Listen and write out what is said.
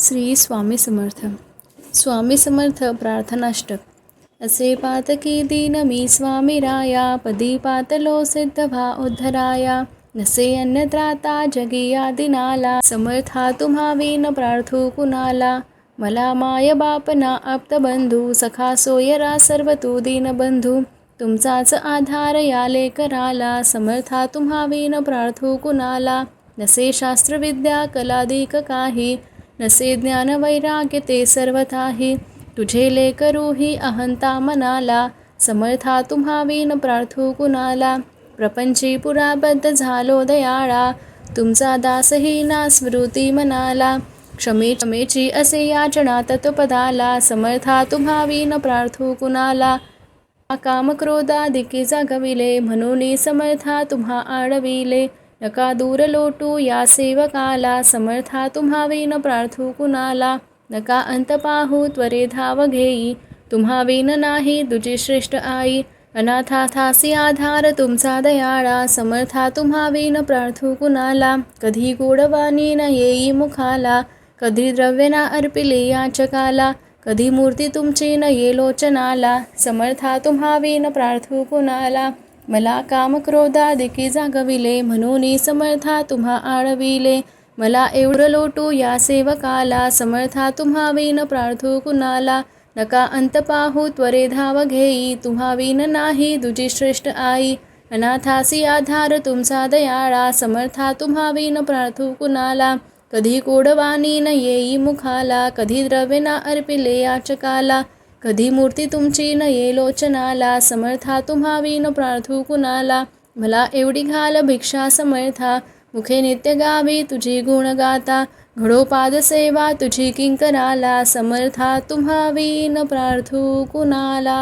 श्री स्वामी समर्थ. स्वामी समर्थ प्रार्थनाष्टक असे पातकी दीन मी स्वामी राया पदी पातलो सिद्धभा उद्धराया. नसे अन्नत्राता जगिया दिनाला समर्था तुम्हा विन प्रार्थू कुणाला. मला माय बापना आप्तबंधू सखा सोयरा सर्व तू दीनबंधू तुमचाच आधार या लेकराला समर्था तुम्हा विन प्रार्थू कुणाला. नसे शास्त्रविद्या कलादिक काही नसे ज्ञान वैराग्य ते सर्वथाही तुझे लेकरूही अहंता मनाला समर्था तुम्हा विन प्रार्थू कुणाला। प्रपंची पुराबद्ध झालो दयाळा तुमचा दासही ना स्मृती मनाला। क्षमे क्षमेची असे याचना तत्पदाला समर्था तुम्हा विन प्रार्थू कुणाला। काम क्रोधादिकी जागविले म्हणून समर्था तुम्हा आडविले नका दूर लोटू या सेवकाला समर्था तुम्हा प्रार्थू कुणाला. नका अंत पाहू त्वरे धाव घेई. तुम्हा नाही तुझी श्रेष्ठ आई. अनाथाथासी आधार तुमचा दयाळा. समर्था तुम्हा प्रार्थू कुणाला. कधी गोडवाणी न येई मुखाला. कधी द्रव्य ना अर्पिले याचकाला. कधी मूर्ती तुमची न ये लोचनाला समर्था तुम्हा प्रार्थू कुणाला. मला काम क्रोधादिकी जागविले म्हणून समर्था तुम्हा आळविले. मला एवढं लोटू या सेवकाला समर्था तुम्हा विन प्रार्थू कुणाला? नका अंत पाहू त्वरे धाव घेई तुम्हा विन नाही तुझी श्रेष्ठ आई. अनाथासी आधार तुमचा दयाळा समर्था तुम्हा विन प्रार्थू कुणाला? कधी कोडवानी न येई मुखाला कधी द्रव्य ना अर्पिले याचकाला. कधी मूर्ती तुमची न ये लोचनाला समर्था तुम्हावी न प्रार्थू कुणाला? मला एवढी घाल भिक्षा समर्था मुखे नित्य गावी तुझी गुणगाता घडोपाद सेवा तुझी किंकराला समर्था तुम्हावी न प्रार्थू कुणाला?